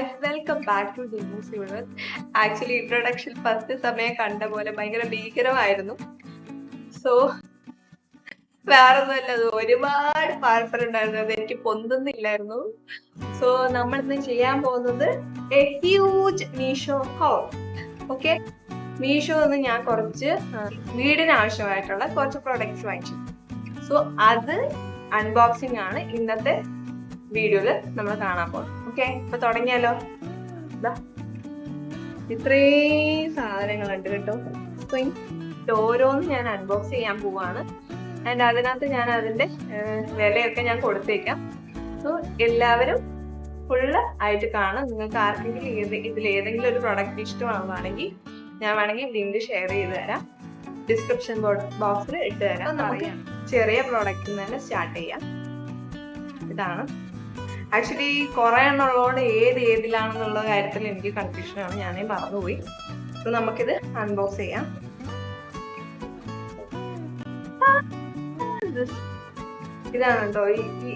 Guys welcome back to ഡിമൂസ് universe actually introduction first സമയം കണ്ട പോലെ ഭയങ്കര ഭീകരമായിരുന്നു. സോ വേറൊന്നുമല്ല ഒരുപാട് ഒരുപാട് പാർപ്പറുണ്ടായിരുന്നു അത് എനിക്ക് പൊന്തുന്നില്ലായിരുന്നു. സോ നമ്മൾ ഇന്ന് ചെയ്യാൻ പോകുന്നത് a huge Meesho haul okay Meesho നിന്ന് ഞാൻ കുറച്ച് വീടിന് ആവശ്യമായിട്ടുള്ള കുറച്ച് പ്രൊഡക്ട്സ് വാങ്ങിച്ചു. സോ അത് അൺബോക്സിംഗ് ആണ് ഇന്നത്തെ വീഡിയോയിൽ നമ്മൾ കാണാൻ പോകുന്നത്. ഓക്കെ ഇപ്പൊ തുടങ്ങിയാലോ? ദാ. സാധനങ്ങൾ ഉണ്ട് കേട്ടോ. അപ്പൊ ഓരോന്ന് ഞാൻ അൺബോക്സ് ചെയ്യാൻ പോവാണ്. ആൻഡ് അതിനകത്ത് ഞാൻ അതിന്റെ വിലയൊക്കെ ഞാൻ കൊടുത്തേക്കാം. സോ എല്ലാവരും ഫുള്ള് ആയിട്ട് കാണും. നിങ്ങൾക്ക് ആർക്കെങ്കിലും ഏത് ഇതിൽ ഏതെങ്കിലും ഒരു പ്രൊഡക്റ്റ് ഇഷ്ടമാവുകയാണെങ്കിൽ ഞാൻ വേണമെങ്കിൽ ലിങ്ക് ഷെയർ ചെയ്ത് തരാം. ഡിസ്ക്രിപ്ഷൻ ബോക്സിൽ ഇട്ട് തരാം. നമുക്ക് ചെറിയ പ്രോഡക്റ്റിൽ തന്നെ സ്റ്റാർട്ട് ചെയ്യാം. ഇതാണ് ആക്ച്വലി കുറേ എണ്ണം ഉള്ളതുകൊണ്ട് ഏത് ഏതിലാണെന്നുള്ള കാര്യത്തിൽ എനിക്ക് കൺഫ്യൂഷനാണ് ഞാനേ മറന്നുപോയി. അപ്പൊ നമുക്കിത് അൺബോക്സ് ചെയ്യാം. ഇതാണ് കേട്ടോ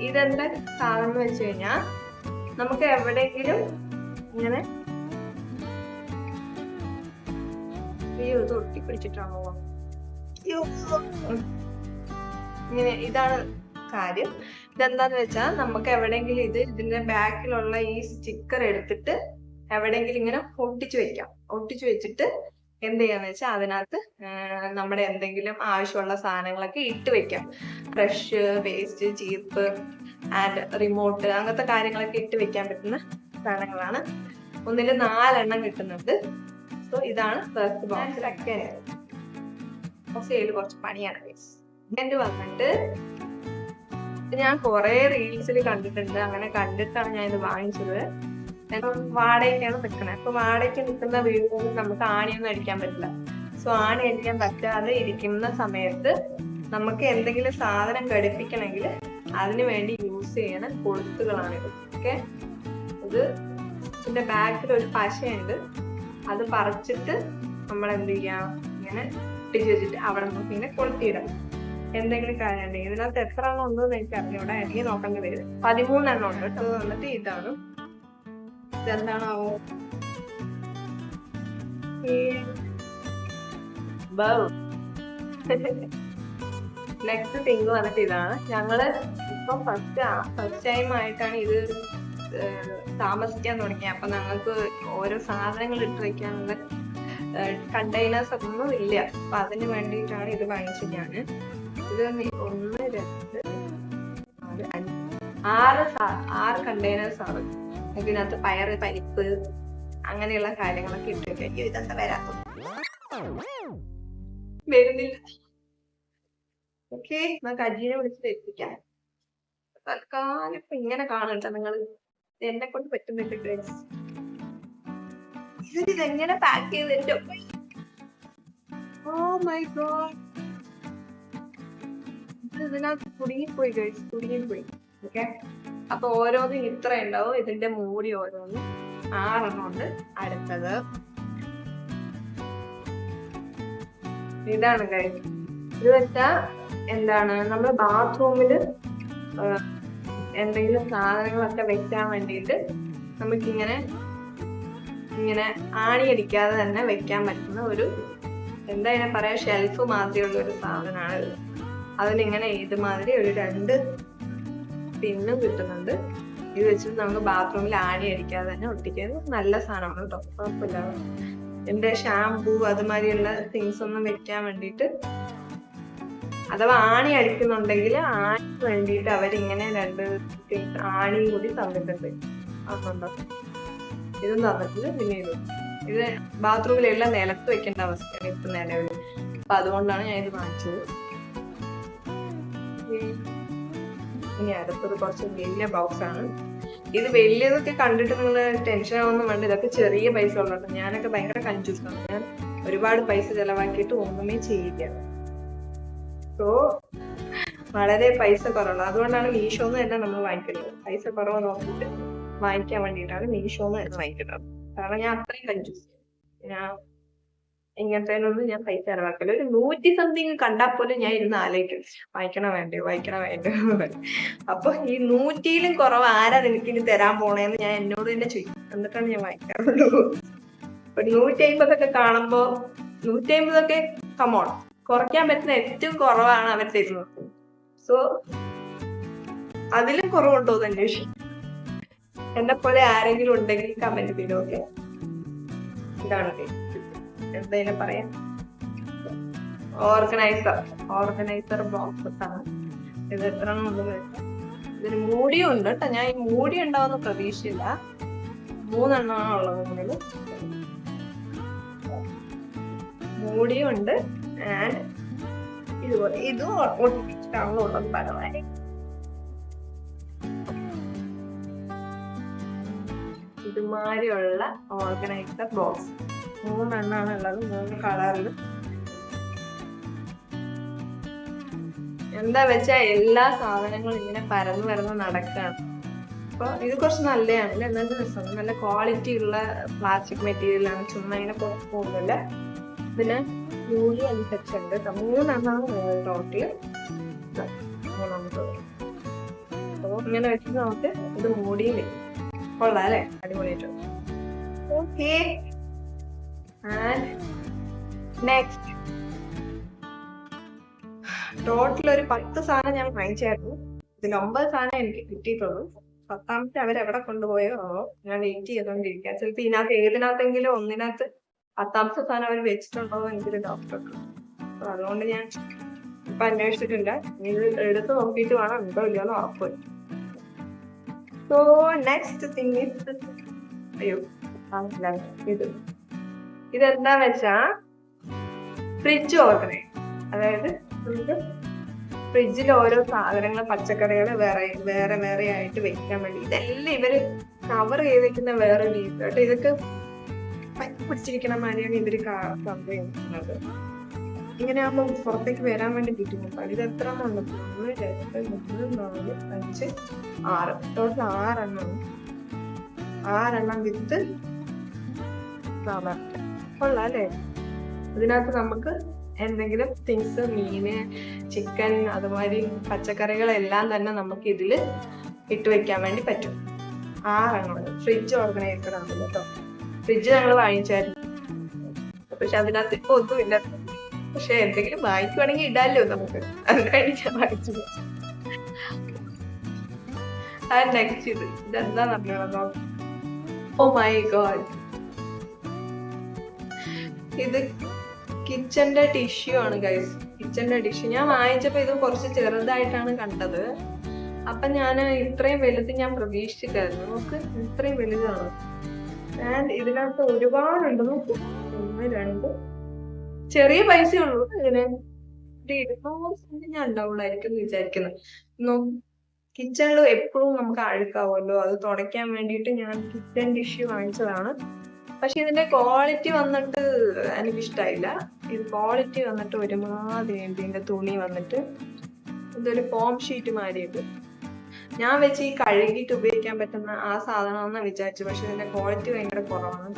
ഇതെന്താ സാധനം എന്ന് വെച്ച് കഴിഞ്ഞാൽ നമുക്ക് എവിടെയെങ്കിലും ഇങ്ങനെ അയ്യോ ഇത് ഒട്ടിപ്പിടിച്ചിട്ടാണോ. ഇങ്ങനെ ഇതാണ് കാര്യം. ഇതെന്താന്ന് വെച്ചാൽ നമുക്ക് എവിടെയെങ്കിലും ഇത് ഇതിന്റെ ബാക്കിലുള്ള ഈ സ്റ്റിക്കർ എടുത്തിട്ട് എവിടെയെങ്കിലും ഇങ്ങനെ ഒട്ടിച്ചു വെക്കാം. ഒട്ടിച്ചു വെച്ചിട്ട് എന്ത് ചെയ്യാന്ന് വെച്ചാൽ അതിനകത്ത് നമ്മുടെ എന്തെങ്കിലും ആവശ്യമുള്ള സാധനങ്ങളൊക്കെ ഇട്ട് വെക്കാം. ബ്രഷ് വേസ്റ്റ് ചീപ്പ് ആൻഡ് റിമോട്ട് അങ്ങനത്തെ കാര്യങ്ങളൊക്കെ ഇട്ട് വെക്കാൻ പറ്റുന്ന സാധനങ്ങളാണ്. ഒന്നിൽ നാലെണ്ണം കിട്ടുന്നുണ്ട്. സോ ഇതാണ് ഫസ്റ്റ് ബോക്സ് സെക്കൻഡ് ചെയ്ത് കുറച്ച് പണിയാണ് സെക്കൻഡ് വന്നിട്ട് ഞാൻ കുറെ റീൽസിൽ കണ്ടിട്ടുണ്ട്. അങ്ങനെ കണ്ടിട്ടാണ് ഞാൻ ഇത് വാങ്ങിച്ചത്. വാടകയ്ക്കാണ് നിൽക്കുന്നത് അപ്പൊ വാടകയ്ക്ക് നിൽക്കുന്ന വീടുകളിൽ നമുക്ക് ആണിയൊന്നും അടിക്കാൻ പറ്റില്ല. സോ ആണി അടിക്കാൻ പറ്റാതെ ഇരിക്കുന്ന സമയത്ത് നമുക്ക് എന്തെങ്കിലും സാധനം ഘടിപ്പിക്കണമെങ്കിൽ അതിന് വേണ്ടി യൂസ് ചെയ്യണ കൊളുത്തുകളാണ് ഇത്. ഓക്കെ? ഇത് ഇതിന്റെ ബാക്കിൽ ഒരു പശയുണ്ട്. അത് പറിച്ചിട്ട് നമ്മൾ എന്ത് ചെയ്യാം? ഇങ്ങനെ ഇട്ടിച്ച് വെച്ചിട്ട് അവിടെ നമുക്ക് ഇങ്ങനെ കൊളുത്തിയിടാം. എന്തെങ്കിലും കാര്യം ഉണ്ടെങ്കിൽ ഇതിനകത്ത് എത്ര എണ്ണം ഉണ്ടെന്ന് എനിക്ക് അറിഞ്ഞൂടെ എനിക്ക് നോക്കേണ്ടി വരും. പതിമൂന്നെണ്ണം ഉണ്ട് കേട്ടോ. വന്നിട്ട് ഇതാണ്. ഇതെന്താണാവോ? നെക്സ്റ്റ് തിങ് വന്നിട്ട് ഇതാണ്. ഞങ്ങൾ ഇപ്പം ഫസ്റ്റ് ഫസ്റ്റ് ടൈം ആയിട്ടാണ് ഇത് താമസിക്കാൻ തുടങ്ങിയത് അപ്പൊ ഞങ്ങൾക്ക് ഓരോ സാധനങ്ങൾ ഇട്ട് വെക്കാനുള്ള കണ്ടെയ്നേഴ്സ് ഒന്നും ഇല്ല. അപ്പൊ അതിന് വേണ്ടിയിട്ടാണ് ഇത് വാങ്ങിച്ചത് ഞാൻ. ആറ് ആറ് കണ്ടെയ്നേഴ്സ് ആണ്. ഇതിനകത്ത് പയറ് പരിപ്പ് അങ്ങനെയുള്ള കാര്യങ്ങളൊക്കെ ഇട്ടിട്ട് അയ്യോ ഇതെന്താ വരാത്ത വരുന്നില്ല. ഓക്കെ നമുക്ക് അജീനെ വിളിച്ചിട്ട് എത്തിക്കാം. തൽക്കാലം ഇപ്പൊ ഇങ്ങനെ കാണണ്ട നിങ്ങൾ എന്നെ കൊണ്ട് പറ്റുന്നില്ല ഡ്രസ് ഇതെങ്ങനെ പാക്ക് ചെയ്തിട്ട് ഓ മൈ ഗോഡ് ഇതിനകത്ത് കുടുങ്ങിപ്പോയി ഗൈസ് കുടുങ്ങിപ്പോയി ഓക്കെ അപ്പൊ ഓരോന്നും ഇത്ര ഉണ്ടാവും. ഇതിന്റെ മൂടി ഓരോന്നും ആറെണ്ണം ഉണ്ട് അടുത്തത്. ഇതാണ് കഴിഞ്ഞത് ഇത് വെച്ചാ എന്താണ്? നമ്മൾ ബാത്റൂമിൽ എന്തെങ്കിലും സാധനങ്ങളൊക്കെ വെക്കാൻ വേണ്ടിയിട്ട് നമുക്കിങ്ങനെ ഇങ്ങനെ ആണിയടിക്കാതെ തന്നെ വെക്കാൻ പറ്റുന്ന ഒരു എന്താ പറയാ ഷെൽഫ് മാതിരിയുള്ള ഒരു സാധനമാണ് ഇത് അതിനിങ്ങനെ ഇതുമാതിരി ഒരു രണ്ട് പിന്നും കിട്ടുന്നുണ്ട്. ഇത് വെച്ചിട്ട് നമുക്ക് ബാത്റൂമിൽ ആണി അടിക്കാതെ തന്നെ ഒട്ടിക്കാൻ നല്ല സാധനമാണ് കേട്ടോ. കുഴപ്പമില്ല. എന്റെ ഷാംപൂ അതുമാതിരിയുള്ള തിങ്സ് ഒന്നും വെക്കാൻ വേണ്ടിയിട്ട് അഥവാ ആണി അടിക്കുന്നുണ്ടെങ്കിൽ ആണി വേണ്ടിയിട്ട് അവരിങ്ങനെ രണ്ട് ആണിയും കൂടി തന്നിട്ടുണ്ട്. അതുണ്ടോ ഇതും തന്നിട്ടുണ്ട് പിന്നെ ഇതും. ഇത് ബാത്റൂമിലെല്ലാം നിലത്ത് വെക്കേണ്ട അവസ്ഥയാണ് ഇപ്പൊ നിലവിൽ. അപ്പൊ അതുകൊണ്ടാണ് ഞാൻ ഇത് വാങ്ങിച്ചത്. ഇനി അടുത്തത് കുറച്ച് വലിയ ബോക്സ് ആണ്. ഇത് വലിയതൊക്കെ കണ്ടിട്ട് നിങ്ങൾ ടെൻഷൻ ആവുന്ന വേണ്ട. ഇതൊക്കെ ചെറിയ പൈസ ഉള്ളത് ഞാനൊക്കെ ഭയങ്കര കൺഫ്യൂസ്ഡാണ് ഞാൻ ഒരുപാട് പൈസ ചെലവാക്കിയിട്ട് ഒന്നുമേ ചെയ്യില്ല. സോ വളരെ പൈസ കുറവുള്ളൂ. അതുകൊണ്ടാണ് മീഷോന്ന് തന്നെ നമ്മൾ വാങ്ങിക്കുന്നത്. പൈസ കുറവ് നോക്കിയിട്ട് വാങ്ങിക്കാൻ വേണ്ടിയിട്ടാണ് മീഷോന്ന് തന്നെ വാങ്ങിക്കുന്നത്. കാരണം ഞാൻ അത്രയും കൺഫ്യൂസ് ഞാൻ ഇങ്ങനത്തേനൊന്നും ഞാൻ പൈസ ചെലവാക്കില്ല ഒരു നൂറ്റി സംതിങ് കണ്ടാൽ പോലും ഞാൻ ഇരുന്ന് ആലോചിക്കും. വായിക്കണോ വേണ്ടേ വായിക്കണോ വേണ്ടേ അപ്പൊ ഈ നൂറ്റിയിലും കുറവ് ആരാ നിനക്ക് ഇനി തരാൻ പോണേന്ന് ഞാൻ എന്നോട് തന്നെ ചോദിക്കും. എന്നിട്ടാണ് ഞാൻ വായിക്കാറുള്ളൂ. ഒരു നൂറ്റി അമ്പതൊക്കെ കാണുമ്പോ നൂറ്റി അമ്പതൊക്കെ കമോൺ കുറയ്ക്കാൻ പറ്റുന്ന ഏറ്റവും കുറവാണ് അവർ തരുന്നത്. സോ അതിലും കുറവുണ്ടോ എന്ന് അന്വേഷിക്കും. എന്നെ പോലെ ആരെങ്കിലും ഉണ്ടെങ്കിൽ കമന്റ് ചെയ്തു ഓക്കെ ഇതാണ് എന്തായാലും പറയാം ഓർഗനൈസർ ഓർഗനൈസർ ബോക്സസ് ആണ്. ഇത് എത്ര ഇതിന് മൂടിയും ഉണ്ട് കേട്ടോ. ഞാൻ ഈ മൂടി ഉണ്ടാവുന്ന പ്രതീക്ഷയില്ല മൂന്നെണ്ണമാണ് ഉള്ളത് ഇതിൽ മൂടിയും ഉണ്ട്. ആൻഡ് ഇതുപോലെ ഇതും ഒട്ടിച്ചിട്ടാണല്ലോ ഉള്ളത് പരമായി ഇതുമാതിരിയുള്ള ഓർഗനൈസർ ബോക്സ് മൂന്നെണ്ണാണ് ഉള്ളത് മൂന്ന് കളറിൽ എന്താ വെച്ചാ എല്ലാ സാധനങ്ങളും ഇങ്ങനെ പരന്ന് പരന്ന് നടക്കാണ്. അപ്പൊ ഇത് കുറച്ച് നല്ലതാണ് നല്ല രസമാണ് നല്ല ക്വാളിറ്റി ഉള്ള പ്ലാസ്റ്റിക് മെറ്റീരിയൽ ആണ്. ചുമ്മാ ഇങ്ങനെ പോകുന്നില്ല. പിന്നെ മൂടി അനുസരിച്ചുണ്ട് ഉണ്ട് മൂന്നെണ്ണാണ് ടോട്ടൽ മൂന്നാമത്തെ ഇങ്ങനെ വെച്ചിട്ട് നമുക്ക് ഇത് മൂടിയില്ലേ കൊള്ളാം അല്ലേ? അടിപൊളിയായിട്ട് ഓക്കെ ആൻഡ് നെക്സ്റ്റ് ടോട്ടൽ ഒരു പത്ത് സാധനം ഞാൻ വാങ്ങിച്ചായിരുന്നു ഇതിൽ ഒമ്പത് സാധനം എനിക്ക് കിട്ടിയിട്ടുള്ളൂ. പത്താമത്തെ അവരെവിടെ കൊണ്ടുപോയോ? ഞാൻ വെയിറ്റ് ചെയ്തോണ്ടിരിക്കാം ചിലപ്പോ ഇതിനകത്ത് ഏതിനകത്തെങ്കിലും ഒന്നിനകത്ത് പത്താമത്തെ സാധനം അവർ വെച്ചിട്ടുണ്ടോ എനിക്കൊരു ഉണ്ട്. അപ്പൊ അതുകൊണ്ട് ഞാൻ ഇപ്പൊ അന്വേഷിച്ചിട്ടില്ല. ഇത് എടുത്ത് നോക്കിയിട്ട് വേണം ഉണ്ടോ ഇല്ലയോ എന്ന് ഉറപ്പ് സോ നെക്സ്റ്റ് തിങ് ഇത്. ഇതെന്താ വെച്ചാ ഫ്രിഡ്ജ് ഓർഗനൈസ് അതായത് നമുക്ക് ഫ്രിഡ്ജിൽ ഓരോ സാധനങ്ങൾ പച്ചക്കറികൾ വേറെ വേറെ വേറെ ആയിട്ട് വെക്കാൻ വേണ്ടി. ഇതെല്ലാം ഇവർ കവർ ചെയ്ത് വെക്കുന്ന വേറെ രീതി കേട്ടോ ഇതൊക്കെ പിടിച്ചിരിക്കണ മാതിരിയാണ് ഇവർ സംഭവിക്കുന്നത്. ഇങ്ങനെ ആകുമ്പോൾ പുറത്തേക്ക് വരാൻ വേണ്ടി ബുദ്ധിമുട്ടാണ്. ഇത് എത്ര എണ്ണം ഉണ്ട് ഒന്ന് രണ്ട് മൂന്ന് നാല് അഞ്ച് ആറ്. ടോട്ടൽ ആറെണ്ണം ആറെണ്ണം വിത്ത് കൊള്ളാം അല്ലേ ഇതിനകത്ത് നമുക്ക് എന്തെങ്കിലും തിങ്സ് മീന് ചിക്കൻ അതുമാതിരി പച്ചക്കറികളെല്ലാം തന്നെ നമുക്ക് ഇതിൽ ഇട്ട് വെക്കാൻ വേണ്ടി പറ്റും. ആറെണ്ണം. ഫ്രിഡ്ജ് ഓർഗനൈസർ ആണ് കേട്ടോ. ഫ്രിഡ്ജ് ഞങ്ങൾ വാങ്ങിച്ചായിരുന്നു. പക്ഷെ അതിനകത്ത് ഇപ്പൊ ഒന്നുമില്ല. പക്ഷെ എന്തെങ്കിലും വാങ്ങിക്കുവാണെങ്കിൽ ഇടാലോ നമുക്ക്. അതിനായിട്ട് ഞാൻ വാങ്ങിച്ചു നെക്സ്റ്റ് ഇത്. ഇതെന്താ നമ്മളോ ഓ മൈ ഗോഡ് ഇത് കിച്ചന്റെ ടിഷ്യൂ ആണ് ഗൈസ് കിച്ചന്റെ ടിഷ്യൂ ഞാൻ വാങ്ങിച്ചപ്പോ ഇത് കുറച്ച് ചെറുതായിട്ടാണ് കണ്ടത്. അപ്പൊ ഞാൻ ഇത്രയും വലുത് ഞാൻ പ്രതീക്ഷിച്ചിട്ടായിരുന്നു. നമുക്ക് ഇത്രയും വലുതാണ്. ആൻഡ് ഇതിനകത്ത് ഒരുപാടുണ്ട്. നോക്കൂ. ഒന്ന് രണ്ട്. ചെറിയ പൈസ ഉള്ളൂ. ഇതിന് ഒരു ഇരുന്നൂറ് സെന്റ് ഞാൻ ഉണ്ടാവുള്ളായിരിക്കും വിചാരിക്കുന്നു. കിച്ചണിൽ എപ്പോഴും നമുക്ക് അഴുക്കാവുമല്ലോ അത് തുടയ്ക്കാൻ വേണ്ടിയിട്ട് ഞാൻ കിച്ചൺ ടിഷ്യൂ വാങ്ങിച്ചതാണ്. പക്ഷെ ഇതിന്റെ ക്വാളിറ്റി വന്നിട്ട് എനിക്ക് ഇഷ്ടമായില്ല ഇത് ക്വാളിറ്റി വന്നിട്ട് ഒരുമാതിരി ഉണ്ട് ഇതിന്റെ തുണി വന്നിട്ട് ഇതൊരു ഫോം ഷീറ്റ് മാതിരിയുണ്ട് ഞാൻ വെച്ച് ഈ കഴുകിയിട്ട് ഉപയോഗിക്കാൻ പറ്റുന്ന ആ സാധനമാണെന്ന് വിചാരിച്ചു പക്ഷെ ഇതിന്റെ ക്വാളിറ്റി ഭയങ്കര കുറവാണ്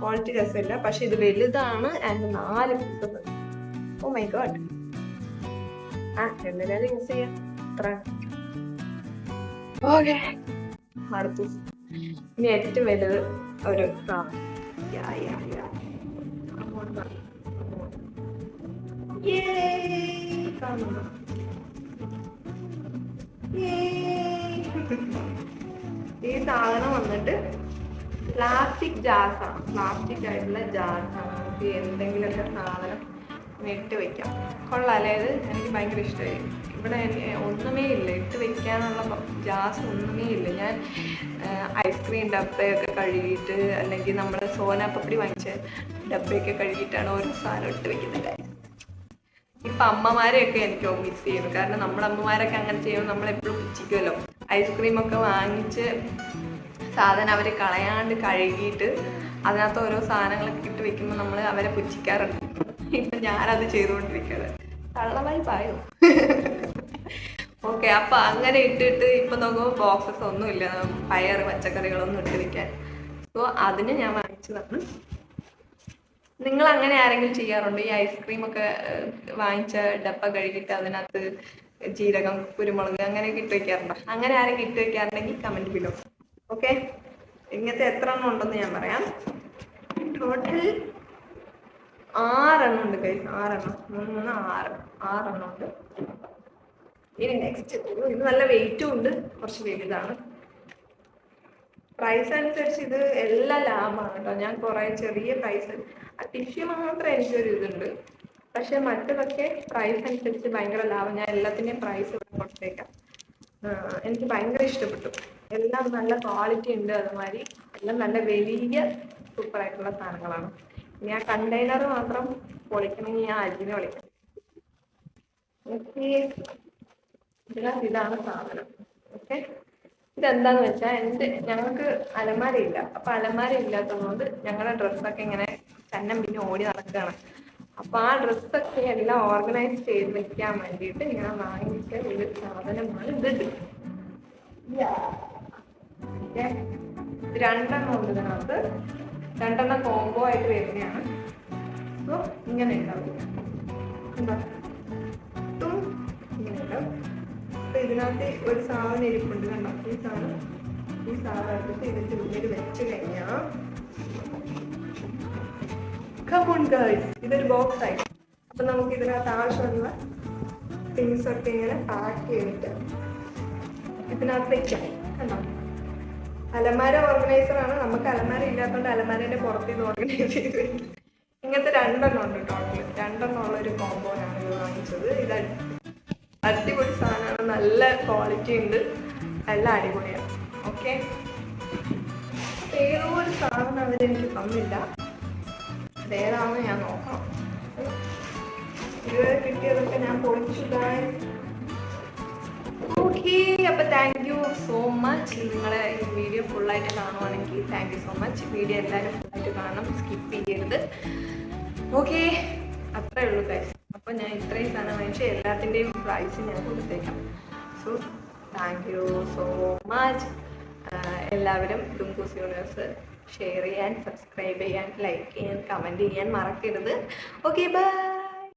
ക്വാളിറ്റി രസമില്ല. പക്ഷെ ഇത് വലുതാണ് ആൻഡ് നാല് പീസസ് ഓ മൈ ഗോഡ് ആ എന്തായാലും യൂസ് ചെയ്യാം? അത്ര ഓക്കെ അടുത്തു. ഇനി ഏറ്റവും വലുത് ഒരു സാധനം. Yeah, yeah, yeah. Yay! Come on. Yay! ഈ സാധനം വന്നിട്ട് പ്ലാസ്റ്റിക് ജാർസ് ആണ് പ്ലാസ്റ്റിക് ആയിട്ടുള്ള ജാർസ് ആണ് നമുക്ക് എന്തെങ്കിലുമൊക്കെ സാധനം ഇട്ട് വെക്കാം കൊള്ളാം ഇത് എനിക്ക് ഭയങ്കര ഇഷ്ടമായി ഇവിടെ ഒന്നുമേ ഇല്ല ഇട്ട് വെക്കാനുള്ള ജാസ് ഒന്നുമേ ഇല്ല ഞാൻ ഐസ്ക്രീം ഡബ്ബയൊക്കെ കഴുകിയിട്ട് അല്ലെങ്കിൽ നമ്മൾ സോന പപ്പടി വാങ്ങിച്ച ഡബ്ബയൊക്കെ കഴുകിയിട്ടാണ് ഓരോ സാധനം ഇട്ട് വെക്കുന്നത്. ഇപ്പം അമ്മമാരെയൊക്കെ എനിക്ക് മിസ് ചെയ്യുന്നു. കാരണം നമ്മുടെ അമ്മമാരൊക്കെ അങ്ങനെ ചെയ്യുമ്പോൾ നമ്മൾ എപ്പോഴും പുച്ഛിക്കുമല്ലോ ഐസ്ക്രീം ഒക്കെ വാങ്ങിച്ച് സാധനം അവർ കളയാണ്ട് കഴുകിയിട്ട് അതിനകത്ത് ഓരോ സാധനങ്ങളൊക്കെ ഇട്ട് വെക്കുമ്പോൾ നമ്മൾ അവരെ പുച്ഛിക്കാറുണ്ട്. ഇപ്പൊ ഞാനത് ചെയ്തുകൊണ്ടിരിക്കുന്നത് കള്ളമായി പായോ ഓക്കെ അപ്പൊ അങ്ങനെ ഇട്ടിട്ട് ഇപ്പൊ നോക്കുമ്പോൾ ബോക്സസ് ഒന്നും ഇല്ല പയർ പച്ചക്കറികളൊന്നും ഇട്ട് വെക്കാൻ. സോ അതിന് ഞാൻ വാങ്ങിച്ചതാണ്. നിങ്ങൾ അങ്ങനെ ആരെങ്കിലും ചെയ്യാറുണ്ട്? ഈ ഐസ്ക്രീം ഒക്കെ വാങ്ങിച്ച ഡപ്പ കഴുകിയിട്ട് അതിനകത്ത് ജീരകം കുരുമുളക് അങ്ങനെയൊക്കെ ഇട്ട് വെക്കാറുണ്ടോ? അങ്ങനെ ആരെങ്കിലും ഇട്ട് വെക്കാറുണ്ടെങ്കിൽ കമന്റ് ബിലോ ഓക്കെ ഇങ്ങനത്തെ എത്ര എണ്ണം ഉണ്ടെന്ന് ഞാൻ പറയാം. ടോട്ടൽ ആറെണ്ണം ഉണ്ട് കൈ ആറെണ്ണം. മൂന്ന് ആറ്. ആറെണ്ണം ഉണ്ട്. ഇനി നെക്സ്റ്റ് ഇത് നല്ല വെയിറ്റും ഉണ്ട്. കുറച്ച് വലുതാണ്. പ്രൈസ് അനുസരിച്ച് ഇത് എല്ലാം ലാഭമാണ് കേട്ടോ. ഞാൻ കുറെ ചെറിയ പ്രൈസ് ആ ടിഷ്യൂ മാത്രം എനിക്കൊരു ഇതുണ്ട്. പക്ഷെ മറ്റതൊക്കെ പ്രൈസ് അനുസരിച്ച് ഭയങ്കര ലാഭം. ഞാൻ എല്ലാത്തിന്റെയും പ്രൈസ് കൊടുത്തേക്കാം. എനിക്ക് ഭയങ്കര ഇഷ്ടപ്പെട്ടു. എല്ലാം നല്ല ക്വാളിറ്റി ഉണ്ട് അതുമാതിരി. എല്ലാം നല്ല വലിയ സൂപ്പർ ആയിട്ടുള്ള സാധനങ്ങളാണ്. ഇനി ആ കണ്ടെയ്നർ മാത്രം പൊളിക്കണമെങ്കിൽ ഞാൻ അജിനെ വിളിക്കാം. ഇതിനകത്ത് ഇതാണ് സാധനം. ഓക്കെ? ഇതെന്താന്ന് വെച്ചാൽ എന്റെ ഞങ്ങൾക്ക് അലമാരയില്ല. അപ്പൊ അലമാര ഇല്ലാത്തതുകൊണ്ട് ഞങ്ങളുടെ ഡ്രസ്സൊക്കെ ഇങ്ങനെ ചന്നം പിന്നെ ഓടി നടക്കുകയാണ് അപ്പൊ ആ ഡ്രസ്സൊക്കെ എല്ലാം ഓർഗനൈസ് ചെയ്ത് വെക്കാൻ വേണ്ടിയിട്ട് ഞാൻ വാങ്ങിച്ച ഒരു സാധനമാണ് ഇത്. രണ്ടെണ്ണം ഉണ്ട് ഇതിനകത്ത്. രണ്ടെണ്ണം കോംബോ ആയിട്ട് വരുന്നതാണ്. സോ ഇങ്ങനെ ഉണ്ടാവും. ഇതിനകത്ത് ഒരു സാധനം ഇരിപ്പുണ്ട് കണ്ടോ? ഈ സാധനം. ഈ സാധനം എടുത്തിട്ട് ഇതിന്റെ ഉള്ളിൽ വെച്ച് കഴിഞ്ഞാൽ കമോൺ ഇതൊരു ബോക്സ് ആയി. അപ്പൊ നമുക്ക് ഇതിനകത്ത് ആവശ്യമുള്ള തിങ്സ് ഒക്കെ ഇങ്ങനെ പാക്ക് ചെയ്തിട്ട് ഇതിനകത്ത് വെക്കാം. കണ്ടോ? അലമാര ഓർഗനൈസർ ആണ്. നമുക്ക് അലമാര ഇല്ലാത്തതുകൊണ്ട് അലമാരന്റെ പുറത്ത് ഇത് ഓർഗനൈസ് ചെയ്ത്. ഇങ്ങനത്തെ രണ്ടെണ്ണം ഉണ്ട് ടോട്ടൽ രണ്ടെണ്ണം ഉള്ള ഒരു കോമ്പോയാണ് ഇത് വാങ്ങിച്ചത്. ഇത് നല്ല ക്വാളിറ്റി ഉണ്ട്. എല്ലാം അടിപൊളിയാണ്. ഓക്കെ ഏതോ ഒരു സാധനം അവരെനിക്ക് തന്നില്ല. അതേതാണെന്ന് ഞാൻ നോക്കാം. ഇതുവരെ കിട്ടിയതൊക്കെ ഞാൻ പൊളിച്ചു ഓക്കെ അപ്പൊ താങ്ക് യു സോ മച്ച് നിങ്ങളെ ഈ വീഡിയോ ഫുള്ളായിട്ട് കാണുവാണെങ്കിൽ thank you so much video എല്ലാവരും ഫുള്ളായിട്ട് കാണണം സ്കിപ്പ് ചെയ്യരുത്. ഓക്കെ അത്രേ ഉള്ളൂ ഗൈസ് അപ്പൊ ഞാൻ ഇത്രയും സാധനം വാങ്ങിച്ച് എല്ലാത്തിന്റെയും പ്രൈസ് ഞാൻ കൊടുത്തേക്കാം. So thank you so much എല്ലാവരും ഡുംകൂസ് യൂണിവേഴ്സ് ഷെയർ ചെയ്യാൻ സബ്സ്ക്രൈബ് ചെയ്യാൻ ലൈക്ക് ചെയ്യാൻ കമന്റ് ചെയ്യാൻ മറക്കരുത്. Okay bye